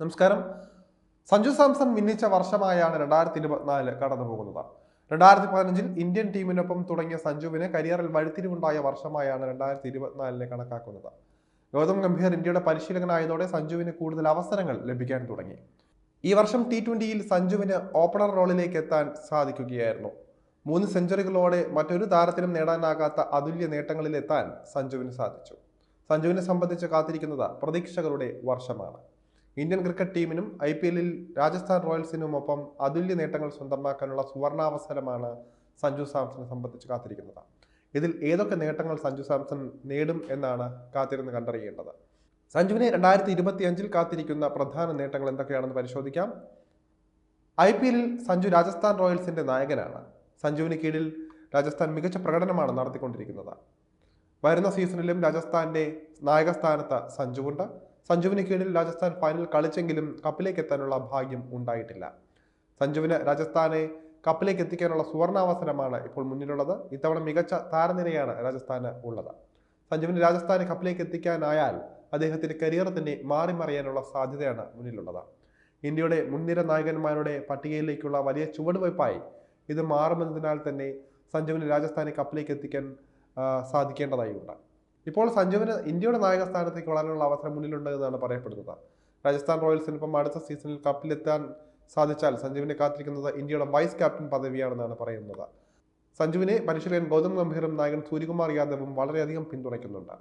നമസ്കാരം. സഞ്ജു സാംസൺ മിന്നിച്ച വർഷമായാണ് രണ്ടായിരത്തി ഇരുപത്തിനാല് കടന്നു പോകുന്നത് രണ്ടായിരത്തി പതിനഞ്ചിൽ ഇന്ത്യൻ ടീമിനൊപ്പം തുടങ്ങിയ സഞ്ജുവിന് കരിയറിൽ വഴിത്തിരിവുണ്ടായ വർഷമായാണ് രണ്ടായിരത്തി ഇരുപത്തിനാലിനെ കണക്കാക്കുന്നത്. ഗൗതം ഗംഭീർ ഇന്ത്യയുടെ പരിശീലകനായതോടെ സഞ്ജുവിന് കൂടുതൽ അവസരങ്ങൾ ലഭിക്കാൻ തുടങ്ങി. ഈ വർഷം ടി ട്വന്റിയിൽ സഞ്ജുവിന് ഓപ്പണർ റോളിലേക്ക് എത്താൻ സാധിക്കുകയായിരുന്നു. മൂന്ന് സെഞ്ചുറികളോടെ മറ്റൊരു താരത്തിലും നേടാനാകാത്ത അതുല്യ നേട്ടങ്ങളിലെത്താൻ സഞ്ജുവിന് സാധിച്ചു. സഞ്ജുവിനെ സംബന്ധിച്ച് കാത്തിരിക്കുന്നത് പ്രതീക്ഷകളുടെ വർഷമാണ്. ഇന്ത്യൻ ക്രിക്കറ്റ് ടീമിനും ഐ പി എല്ലിൽ രാജസ്ഥാൻ റോയൽസിനുമൊപ്പം അതുല്യ നേട്ടങ്ങൾ സ്വന്തമാക്കാനുള്ള സുവർണാവസരമാണ് സഞ്ജു സാംസനെ സംബന്ധിച്ച് കാത്തിരിക്കുന്നത്. ഇതിൽ ഏതൊക്കെ നേട്ടങ്ങൾ സഞ്ജു സാംസൺ നേടും എന്നാണ് കാത്തിരുന്ന് കണ്ടറിയേണ്ടത്. സഞ്ജുവിനെ രണ്ടായിരത്തി ഇരുപത്തി അഞ്ചിൽ കാത്തിരിക്കുന്ന പ്രധാന നേട്ടങ്ങൾ എന്തൊക്കെയാണെന്ന് പരിശോധിക്കാം. ഐ പി എല്ലിൽ സഞ്ജു രാജസ്ഥാൻ റോയൽസിന്റെ നായകനാണ്. സഞ്ജുവിന് കീഴിൽ രാജസ്ഥാൻ മികച്ച പ്രകടനമാണ് നടത്തിക്കൊണ്ടിരിക്കുന്നത്. വരുന്ന സീസണിലും രാജസ്ഥാന്റെ നായക സ്ഥാനത്ത് സഞ്ജുവുണ്ട്. സഞ്ജുവിന് കീഴിൽ രാജസ്ഥാൻ ഫൈനൽ കളിച്ചെങ്കിലും കപ്പിലേക്ക് എത്താനുള്ള ഭാഗ്യം ഉണ്ടായിട്ടില്ല. സഞ്ജുവിന് രാജസ്ഥാനെ കപ്പിലേക്ക് എത്തിക്കാനുള്ള സുവർണാവസരമാണ് ഇപ്പോൾ മുന്നിലുള്ളത്. ഇത്തവണ മികച്ച താരനിരയാണ് രാജസ്ഥാന് ഉള്ളത്. സഞ്ജുവിന് രാജസ്ഥാനെ കപ്പിലേക്ക് എത്തിക്കാനായാൽ അദ്ദേഹത്തിന്റെ കരിയർ തന്നെ മാറി മറിയാനുള്ള സാധ്യതയാണ് മുന്നിലുള്ളത്. ഇന്ത്യയുടെ മുൻനിര നായകന്മാരുടെ പട്ടികയിലേക്കുള്ള വലിയ ചുവടുവയ്പായി ഇത് മാറുമെന്നതിനാൽ തന്നെ സഞ്ജുവിന് രാജസ്ഥാനെ കപ്പിലേക്ക് എത്തിക്കാൻ സാധിക്കേണ്ടതായി സാധിക്കേണ്ടതായുണ്ട് ഇപ്പോൾ സഞ്ജുവിന് ഇന്ത്യയുടെ നായക സ്ഥാനത്തേക്ക് വളരാനുള്ള അവസരം മുന്നിലുണ്ട് എന്നാണ് പറയപ്പെടുന്നത്. രാജസ്ഥാൻ റോയൽസിന് ഇപ്പം അടുത്ത സീസണിൽ കപ്പിലെത്താൻ സാധിച്ചാൽ സഞ്ജുവിനെ കാത്തിരിക്കുന്നത് ഇന്ത്യയുടെ വൈസ് ക്യാപ്റ്റൻ പദവിയാണെന്നാണ് പറയുന്നത്. സഞ്ജുവിനെ പരിശീലകൻ ഗൗതം ഗംഭീറും നായകൻ സൂര്യകുമാർ യാദവും വളരെയധികം പിന്തുണയ്ക്കുന്നുണ്ട്.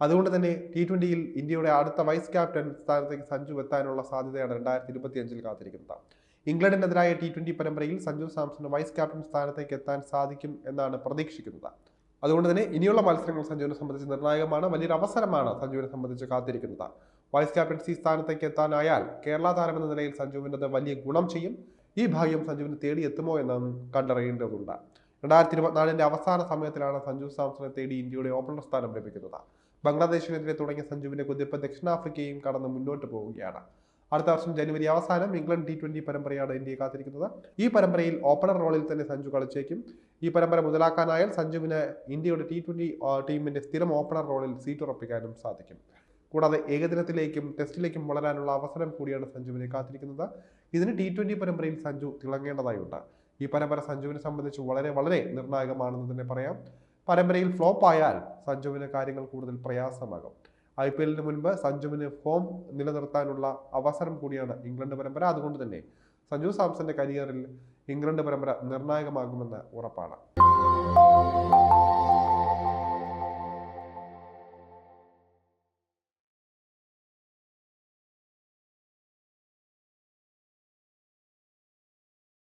അതുകൊണ്ട് തന്നെ ടി ട്വന്റിയിൽ ഇന്ത്യയുടെ അടുത്ത വൈസ് ക്യാപ്റ്റൻ സ്ഥാനത്തേക്ക് സഞ്ജു എത്താനുള്ള സാധ്യതയാണ് രണ്ടായിരത്തി ഇരുപത്തി അഞ്ചിൽ കാത്തിരിക്കുന്നത്. ഇംഗ്ലണ്ടിനെതിരായ ടി ട്വന്റി പരമ്പരയിൽ സഞ്ജു സാംസൺ വൈസ് ക്യാപ്റ്റൻ സ്ഥാനത്തേക്ക് എത്താൻ സാധിക്കും എന്നാണ് പ്രതീക്ഷിക്കുന്നത്. അതുകൊണ്ട് തന്നെ ഇനിയുള്ള മത്സരങ്ങൾ സഞ്ജുവിനെ സംബന്ധിച്ച് നിർണായകമാണ്. വലിയൊരു അവസരമാണ് സഞ്ജുവിനെ സംബന്ധിച്ച് കാത്തിരിക്കുന്നത്. വൈസ് ക്യാപ്റ്റൻസി സ്ഥാനത്തേക്ക് എത്താനായാൽ കേരള താരമെന്ന നിലയിൽ സഞ്ജുവിന്റെ വലിയ ഗുണം ചെയ്യും. ഈ ഭാഗ്യം സഞ്ജുവിന് തേടി എത്തുമോ എന്നും കണ്ടറിയേണ്ടതുണ്ട്. രണ്ടായിരത്തി ഇരുപത്തിനാലിന്റെ അവസാന സമയത്തിലാണ് സഞ്ജു സാംസണെ തേടി ഇന്ത്യയുടെ ഓപ്പണർ സ്ഥാനം ലഭിക്കുന്നത്. ബംഗ്ലാദേശിനെതിരെ തുടങ്ങിയ സഞ്ജുവിന്റെ കുതിപ്പ് ദക്ഷിണാഫ്രിക്കയും കടന്ന് മുന്നോട്ട് പോവുകയാണ്. അടുത്ത വർഷം ജനുവരി അവസാനം ഇംഗ്ലണ്ട് ടി ട്വന്റി പരമ്പരയാണ് ഇന്ത്യയെ കാത്തിരിക്കുന്നത്. ഈ പരമ്പരയിൽ ഓപ്പണർ റോളിൽ തന്നെ സഞ്ജു കളിച്ചേക്കും. ഈ പരമ്പര മുതലാക്കാനായാൽ സഞ്ജുവിന് ഇന്ത്യയുടെ ടി ട്വന്റി ടീമിന്റെ സ്ഥിരം ഓപ്പണർ റോളിൽ സീറ്റ് ഉറപ്പിക്കാനും സാധിക്കും. കൂടാതെ ഏകദിനത്തിലേക്കും ടെസ്റ്റിലേക്കും വളരാനുള്ള അവസരം കൂടിയാണ് സഞ്ജുവിനെ കാത്തിരിക്കുന്നത്. ഇതിന് ടി ട്വന്റി പരമ്പരയിൽ സഞ്ജു തിളങ്ങേണ്ടതായുണ്ട്. ഈ പരമ്പര സഞ്ജുവിനെ സംബന്ധിച്ച് വളരെ വളരെ നിർണായകമാണെന്ന് തന്നെ പറയാം. പരമ്പരയിൽ ഫ്ലോപ്പ് ആയാൽ സഞ്ജുവിന് കാര്യങ്ങൾ കൂടുതൽ പ്രയാസമാകും. ഐ പി എല്ലിന് മുൻപ് സഞ്ജുവിന് ഫോം നിലനിർത്താനുള്ള അവസരം കൂടിയാണ് ഇംഗ്ലണ്ട് പരമ്പര. അതുകൊണ്ട് തന്നെ സഞ്ജു സാംസന്റെ കരിയറിൽ ഇംഗ്ലണ്ട് പരമ്പര നിർണായകമാകുമെന്ന് ഉറപ്പാണ്.